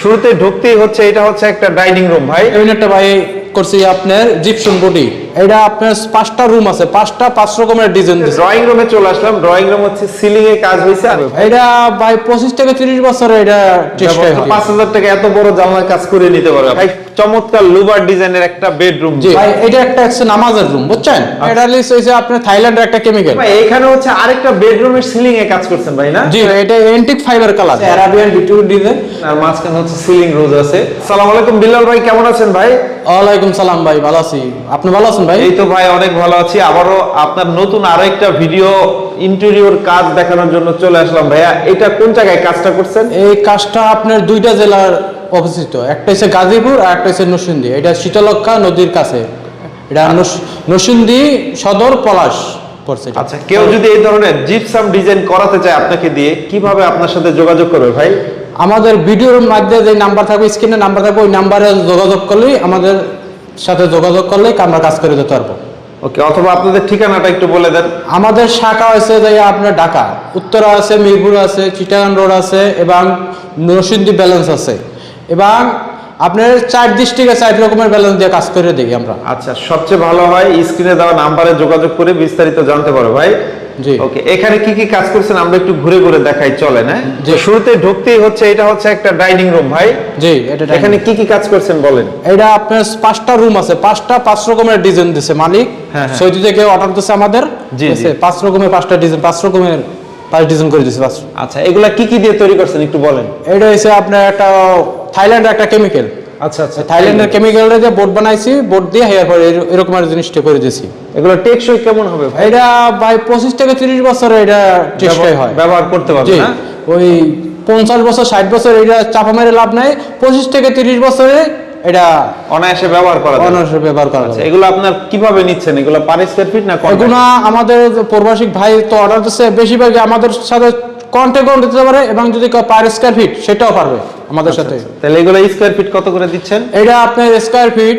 শুরুতে ঢুকতেই হচ্ছে এটা হচ্ছে একটা ডাইনিং রুম ভাই। একটা ভাই করছি আপনার জিপসন বডি এটা আপনার পাঁচটা রুম আছে পাঁচটা পাঁচ রকমের ডিজাইন ড্রয়িং রুমে চলে আসলাম ড্রয়িং রুম হচ্ছে সিলিং এ কাজ হয়েছে আর। এটা ভাই পঁচিশ থেকে তিরিশ বছর এটা হয় পাঁচ হাজার টাকা এত বড় জানলার কাজ করে নিতে পারবে ভাই চমৎকার লুবার ডিজাইনের একটা বেডরুম। ভাই এটা একটা হচ্ছে নামাজের রুম বুঝছেন? এটা লিস্ট হয়েছে আপনার থাইল্যান্ডের একটা কেমিক্যাল ভাই এখানে হচ্ছে আরেকটা বেডরুমের সিলিং এ কাজ করছেন ভাই না? জি এটা এন্টিক ফাইবার কালার অ্যারাবিয়ান বিটুল ডিজাইন আর মাঝখানে হচ্ছে সিলিং রোজ আছে। সালাম আলাইকুম বিল্লাল ভাই কেমন আছেন ভাই? ওয়ালাইকুম সালাম ভাই ভালো আছি। আপনি ভালো আছেন ভাই? এই তো ভাই অনেক ভালো আছি। আবারও আপনার নতুন আরও একটা ভিডিও ইন্টেরিয়র কাজ দেখানোর জন্য চলে আসলাম ভাইয়া। এটা কোন জায়গায় কাজটা করছেন? এই কাজটা আপনার দুইটা জেলার অবস্থিত। একটা হচ্ছে গাজীপুর আর একটা হচ্ছে নরসিংদী। এটা শীতলক্ষা নদীর কাছে। এটা নরস- নরসিংদী সদর পলাশ পড়ছে আচ্ছা কেউ যদি এই ধরনের জিপসাম ডিজাইন করাতে চায় আপনাকে দিয়ে কীভাবে আপনার সাথে যোগাযোগ করবে ভাই? আমাদের ভিডিওর মাধ্যমে যে নাম্বার থাকবে স্ক্রিনে নাম্বার থাকবে ওই নাম্বারে যোগাযোগ করলেই আমাদের সাথে যোগাযোগ করলেই আমরা কাজ করে দিতে পারব। ওকে অথবা আপনাদের ঠিকানাটা একটু বলে দেন। আমাদের শাখা আছে যে আপনার ঢাকা। উত্তরা আছে মিরপুর আছে চিটাগান রোড আছে এবং নরসিংদী ব্যালেন্স আছে। এবং আপনার চার ডিস্ট্রিক্টে চার রকমের ব্যালেন্স দিয়ে কাজ করে দেখি আমরা। আচ্ছা সবচেয়ে ভালো হয় স্ক্রিনে দেওয়া নাম্বারে যোগাযোগ করে বিস্তারিত জানতে পারো ভাই। জি। ওকে এখানে কি কি কাজ করছেন আমরা একটু ঘুরে ঘুরে দেখাই চলে না যে শুরুতে ঢুকতেই হচ্ছে এটা হচ্ছে একটা ডাইনিং রুম ভাই। জি এটা এখানে কি কি কাজ করছেন বলেন? এটা আপনার পাঁচটা রুম আছে পাঁচটা পাঁচ রকমের ডিজাইন দিছে মালিক। সৌদি থেকে অর্ডার দিচ্ছে আমাদের? জি। পাঁচ রকমের পাঁচটা ডিজাইন পাঁচ রকমের পাঁচ ডিজাইন করে দিছে পাঁচ। আচ্ছা এগুলা কি কি দিয়ে তৈরি করছেন একটু বলেন? এটা হচ্ছে আপনার একটা থাইল্যান্ডের একটা কেমিক্যাল আচ্ছা আচ্ছা। থাইল্যান্ডের কেমিক্যাল যে বোর্ড বানাইছি বোর্ড দিয়ে হেয়ার পর এরকম আর জিনিসটা করে দিয়েছি। এগুলো টেকসই কেমন হবে ভাই? এটা ভাই পঁচিশ থেকে তিরিশ বছর এটা চেষ্টাই হয়। ব্যবহার করতে পারবে না? ওই পঞ্চাশ বছর ষাট বছর এটা চাপা মেরে লাভ নাই। পঁচিশ থেকে তিরিশ বছরে এটা অনায়াসে ব্যবহার করা যাবে। অনার্স ব্যবহার করা আচ্ছা যাবে। এগুলো আপনার কীভাবে নিচ্ছেন? এগুলো পার স্কয়ার ফিট না? এগুলো আমাদের প্রবাসী ভাই তো অর্ডার দিচ্ছে বেশিরভাগই আমাদের সাথে কন্ট্যাক্ট দিতে পারে এবং যদি পার স্কোয়ার ফিট সেটাও পারবে আমাদের সাথে। তাহলে এগুলো স্কয়ার ফিট কত করে দিচ্ছেন? এটা আপনার স্কোয়ার ফিট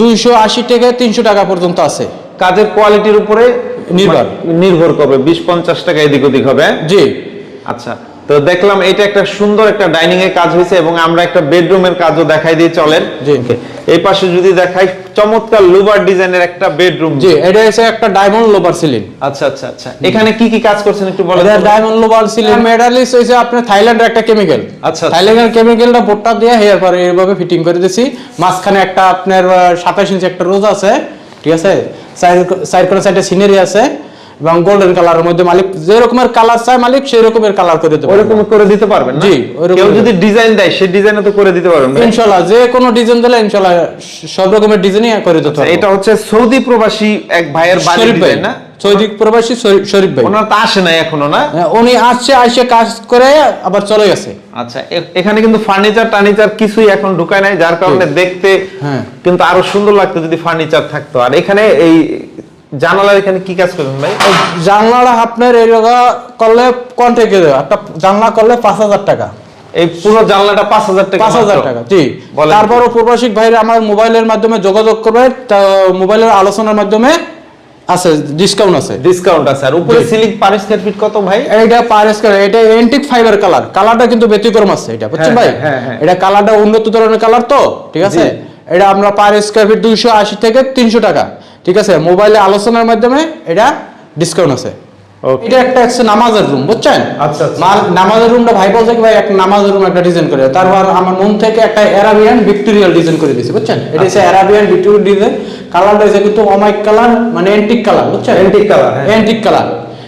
দুইশো আশি থেকে তিনশো টাকা পর্যন্ত আছে। কাজের কোয়ালিটির উপরে নির্ভর। মানে নির্ভর করবে বিশ পঞ্চাশ টাকা এদিক ওদিক হবে হ্যাঁ? জি। আচ্ছা। তো দেখলাম এটা একটা সুন্দর একটা ডাইনিং এর কাজ হয়েছে এবং আমরা একটা বেডরুমের কাজও দেখাই দিয়ে চলেন। এই পাশে যদি দেখাই চমৎকার লুবার ডিজাইনের একটা বেডরুম। জি এটা হচ্ছে একটা ডায়মন্ড লোবার সিলিং আচ্ছা আচ্ছা আচ্ছা। এখানে কি কি কাজ করছেন একটু বলেন এটা? ডায়মন্ড লোবার সিলিং মেটালিস হচ্ছে আপনার থাইল্যান্ডের একটা কেমিক্যাল আচ্ছা, আচ্ছা। থাইল্যান্ডের কেমিক্যালটা বোর্ডটা দিয়ে হেয়ার পরে এইভাবে ফিটিং করে দিছি। মাঝখানে একটা আপনার সাতাশ ইঞ্চি একটা রোজ আছে ঠিক আছে? সাইড সাইড করে সাইডে সিনারি আছে। এবং গোল্ডেন কালারের মধ্যে মালিক যে রকমের কালার চায় মালিক সেই রকমের কালার করে দেবে ওরকম করে দিতে পারবেন জি, কেউ যদি ডিজাইন দেয় সেই ডিজাইনে তো করে দিতে পারবেন ভাই? ইনশাল্লাহ যে কোনো ডিজাইন দিলে ইনশাল্লাহ সব রকমের ডিজাইনই করে দিতে পারব। এটা হচ্ছে সৌদি প্রবাসী এক ভাইয়ের বাড়ি শরীফ ডিজাইন না? সৌদি প্রবাসী শরীফ- ভাই। ওনার তো আসে নাই এখনও না? হ্যাঁ, উনি আসছে আইসে কাজ করে আবার চলে গেছে আচ্ছা এখানে কিন্তু ফার্নিচার টার্নিচার কিছুই এখন ঢুকায় নাই যার কারণে দেখতে হ্যাঁ। কিন্তু আরও সুন্দর লাগতো যদি ফার্নিচার থাকতো। আর এখানে এই জানালার এখানে কি কাজ করবেন ভাই? জানলাটা আপনার এই করলে কন্ট্যাক্টে দেওয়া একটা জানলা করলে পাঁচ হাজার টাকা। এই পুরো জানলাটা পাঁচ হাজার টাকা পাঁচ হাজার টাকা জি। বলেন। তারপরও প্রবাসিক ভাইরা আমার মোবাইলের মাধ্যমে যোগাযোগ করবে মোবাইলের আলোচনার মাধ্যমে আছে ডিসকাউন্ট আছে। ডিসকাউন্ট আছে। আর উপরে সিলিং পার স্কয়ার ফিট কত ভাই? এইটা পার স্কয়ার এটা এন্টিক ফাইবার কালার কালারটা কিন্তু ব্যতিক্রম আছে এটা বুঝছেন হ্যাঁ, ভাই? হ্যাঁ, হ্যাঁ। এটা কালারটা উন্নত ধরনের কালার তো ঠিক আছে? এটা আমরা পার স্কয়ার ফিট দুইশো আশি থেকে তিনশো টাকা। ঠিক আছে? মোবাইলে আলোচনার মাধ্যমে এটা ডিসকাউন্ট আছে. এটা একটা হচ্ছে নামাজের রুম বুঝছেন? আচ্ছা, আচ্ছা। নামাজের রুমটা ভাই বলছে কি ভাই একটা নামাজের রুম একটা ডিজাইন করে তারপর আমার মন থেকে একটা অ্যারাবিয়ান ভিক্টোরিয়াল ডিজাইন করে দিয়েছি বুঝছেন? এটা হচ্ছে অ্যারাবিয়ান ভিক্টোরিয়াল ডিজাইন কালারটা হচ্ছে কিন্তু অমাইক কালার মানে এন্টিক কালার বুঝছেন? Antique colour. অ্যান্টিক কালার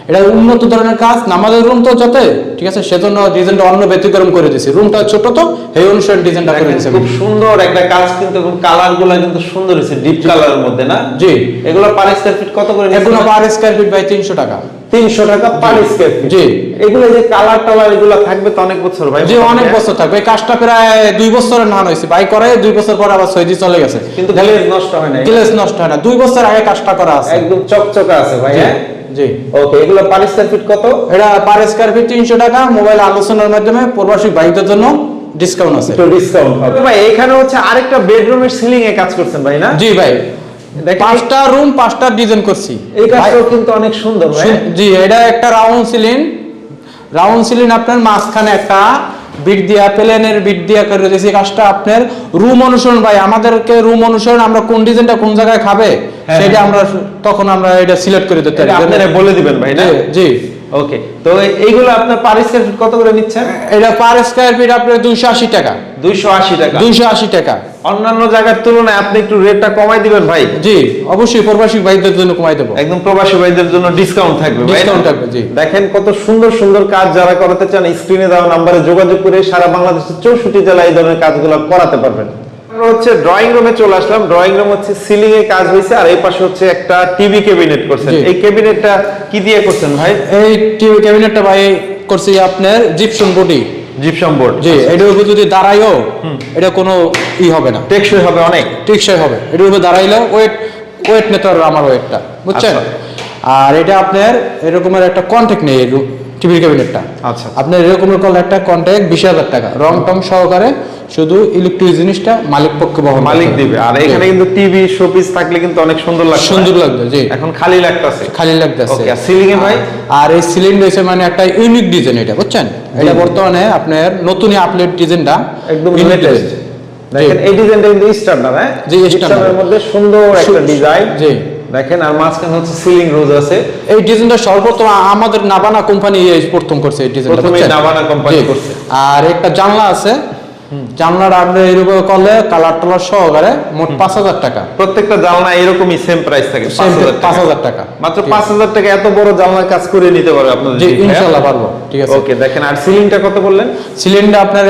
এটা উন্নত ধরনের কাজ নামাজের রুম তো যাতে ঠিক আছে সেজন্য ডিজাইনটা অন্য ব্যতিক্রম করে দিয়েছি। রুমটা ছোট তো সেই অনুসারে ডিজাইনটা করে দিয়েছি। খুব সুন্দর একটা কাজ কিন্তু কালারগুলো কিন্তু সুন্দর হয়েছে ডিপ কালারের মধ্যে না? জি। এগুলো পার স্কয়ার ফিট কত করে এগুলো পার স্কয়ার ফিট বাই তিনশো টাকা। তিনশো টাকা পার স্কয়ার ফিট জি। এগুলো যে কালার টালার এগুলো থাকবে তো অনেক বছর ভাই? যে অনেক বছর থাকবে। এই কাজটা প্রায় দুই বছরের নান হয়েছে। বাই করে দুই বছর পর আবার সৌদি চলে গেছে। কিন্তু গ্লেজ নষ্ট হয় না গ্লেজ নষ্ট হয় না। দুই বছর আগে কাজটা করা আছে। একদম চকচকে আছে ভাই হ্যাঁ? জি। ওকে এগুলো পার স্কয়ার ফিট কত? এটা পার স্কয়ার ফিট তিনশো টাকা মোবাইল আলোচনার মাধ্যমে প্রবাসী বাইকদের জন্য ডিসকাউন্ট আছে। একটু ডিসকাউন্ট হবে। ভাই এখানে হচ্ছে আরেকটা বেডরুমের সিলিং এ কাজ করছেন ভাই না? জি ভাই। পাঁচটা রুম পাঁচটা ডিজাইন করছি। এই কাজটাও কিন্তু অনেক সুন্দর ভাই। জি এটা একটা রাউন্ড সিলিং রাউন্ড সিলিং আপনার মাঝখানে একটা বিট দিয়া প্লেনের বিট দিয়া করে দিয়েছি। কাজটা আপনার রুম অনুসরণ ভাই আমাদেরকে রুম অনুসরণ আমরা কোন ডিজাইনটা কোন জায়গায় খাবে হ্যাঁ, সেটা হ্যাঁ। আমরা তখন আমরা এটা সিলেক্ট করে দিতে পারি। আপনারা বলে দিবেন ভাই না? জি, ওকে তো এইগুলো আপনার পার স্কয়ার কত করে নিচ্ছেন? এটা পার স্কয়ার ফিট আপনার দুইশো আশি টাকা। দুইশো আশি টাকা। দুইশো আশি টাকা। অন্যান্য জায়গার তুলনায় আপনি একটু রেটটা কমাই দিবেন ভাই। জি অবশ্যই প্রবাসী ভাইদের জন্য কমাই দেবো। একদম প্রবাসী ভাইদের জন্য ডিসকাউন্ট থাকবে? Discount থাকবে, জি। দেখেন কত সুন্দর সুন্দর কাজ যারা করাতে চান স্ক্রিনে দেওয়া নাম্বারে যোগাযোগ করে সারা বাংলাদেশের চৌষট্টি জেলায় এই ধরনের কাজগুলো করাতে পারবেন। আমরা হচ্ছে ড্রয়িং রুমে চলে আসলাম। ড্রয়িং রুম হচ্ছে সিলিং এ কাজ হয়েছে আর এই পাশে হচ্ছে একটা টিভি ক্যাবিনেট করছেন। এই ক্যাবিনেটটা কি দিয়ে করছেন ভাই? এই টিভি ক্যাবিনেটটা ভাই করছি আপনার জিপসন বডি জিপসাম বোর্ড জি এটার উপর যদি দাঁড়াইও এটা কোনো ই হবে না। টেকসই হবে অনেক। টেকসই হবে। এটার উপর দাঁড়াইলেও ওয়েট ওয়েট নিতে পারবে আমার ওয়েটটা বুঝছেন? আচ্ছা। আর এটা আপনার এরকমের একটা কন্ট্যাক্ট নেই টিভির ক্যাবিনেটটা আচ্ছা। আপনার এরকমের কল একটা কন্ট্যাক্ট বিশ হাজার টাকা। রং টং সহকারে শুধু ইলেকট্রিক জিনিসটা মালিক পক্ষে বহন মালিক দিবে। আর এখানে কিন্তু টিভি শোপিস থাকলে কিন্তু অনেক সুন্দর লাগবে। সুন্দর লাগবে জি। এখন খালি লাগতেছে। খালি লাগতেছে। আর ceiling এ ভাই? আর এই সিলিং রয়েছে মানে একটা ইউনিক ডিজাইন এটা বুঝছেন? এটা বর্তমানে আপনার নতুনই আপডেট ডিজাইনটা একদম লেটেস্ট দেখেন এই ডিজাইনটা কিন্তু স্ট্যান্ডার্ড হ্যাঁ? জি, স্ট্যান্ডার্ডের মধ্যে সুন্দর একটা ডিজাইন জি। দেখেন আর মাঝখানে হচ্ছে সিলিং রোজ আছে। এই ডিজাইনটা সর্বপ্রথম আমাদের নাবানা কোম্পানি প্রথম করছে এই ডিজাইনটা? নাভানা company জি। করছে। আর একটা জানলা আছে জানলার আপনি এরকম করলে কালার টালার সহকারে মোট পাঁচ হাজার টাকা। প্রত্যেকটা জানলা এরকমই সেম প্রাইস থাকে পাঁচ হাজার টাকা। মাত্র পাঁচ হাজার টাকা এত বড় জানলার কাজ করে নিতে পারবে জি হ্যাঁ? ইনশাল্লাহ পারব। ঠিক আছে। ওকে দেখেন আর সিলিংটা কত বললেন? সিলিন্ডার আপনার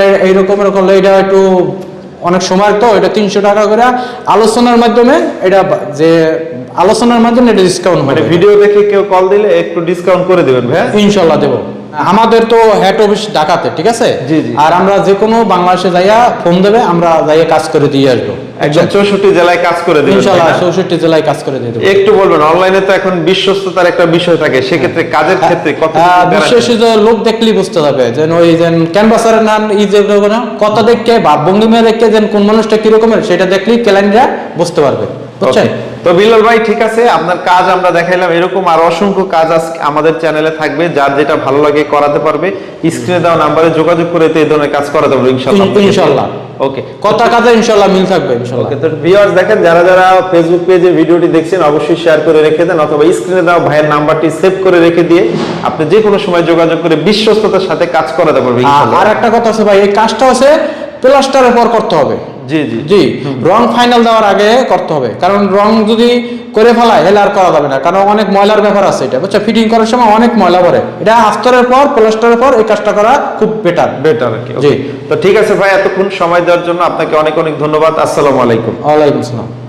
এটা একটু অনেক সময় তো এটা তিনশো টাকা করে। আলোচনার মাধ্যমে এটা যে আলোচনার মাধ্যমে এটা ডিসকাউন্ট মানে ভিডিও দেখে কেউ কল দিলে একটু ডিসকাউন্ট করে দিবেন ভাই ইনশাল্লাহ দেবো। আমাদের তো হেড অফিস ঢাকাতে ঠিক আছে। আর আমরা যে কোনো বাংলাদেশে যাইয়া ফোন দেবে আমরা যাইয়া কাজ করে দিয়ে আসব। একদম চৌষট্টি জেলায় কাজ করে দিবেন ইনশাল্লাহ চৌষট্টি জেলায় কাজ করে দিয়ে দেবো। একটু বলবেন অনলাইনে তো এখন বিশ্বস্ততার একটা বিষয় থাকে সেক্ষেত্রে কাজের ক্ষেত্রে কত আহ, লোক দেখলেই বুঝতে ওই ক্যানভাসারের নাম ই যে কথা দেখে বা ভঙ্গিমা দেখে যেন কোন মানুষটা কিরকমের সেটা দেখলেই ক্যালেন্ডার বুঝতে পারবে। বুঝছেন. তো বিলাল ভাই ঠিক আছে আপনার কাজ আমরা দেখাইলাম। এরকম আর অসংখ্য কাজ আমাদের চ্যানেলে থাকবে যার যেটা ভালো লাগে করাতে পারবে। স্ক্রিনে দেওয়া নাম্বারে যোগাযোগ করে এই ধরনের কাজ করাতে পারবে ইনশাআল্লাহ। ইনশাআল্লাহ। ওকে। কথা কাজে ইনশাল্লাহ মিল থাকবে ইনশাল্লাহ ওকে তো ভিউয়ার্স দেখেন যারা যারা ফেসবুক পেজে ভিডিওটি দেখছেন অবশ্যই শেয়ার করে রেখে দেন অথবা স্ক্রিনে দেওয়া ভাইয়ের নাম্বারটি সেভ করে রেখে দিয়ে আপনি যে কোনো সময় যোগাযোগ করে বিশ্বস্ততার সাথে কাজ করাতে পারবে আর- ইনশাআল্লাহ। আর একটা কথা আছে ভাই এই কাজটা আছে প্লাস্টারের পর করতে হবে। জি জি। জি রং ফাইনাল দেওয়ার আগে করতে হবে। কারণ রং যদি করে ফেলায় হেলে আর করা যাবে না। কারণ অনেক ময়লার ব্যাপার আছে এটা বুঝছ? ফিটিং করার সময় অনেক ময়লা পড়ে। এটা আস্তরের পর প্লাস্টারের পর এই কাজটা করা খুব বেটার বেটার আর কি জি। তো ঠিক আছে ভাই এতক্ষণ সময় দেওয়ার জন্য আপনাকে অনেক অনেক ধন্যবাদ। আসসালামু আলাইকুম। ওয়ালাইকুম আসসালাম।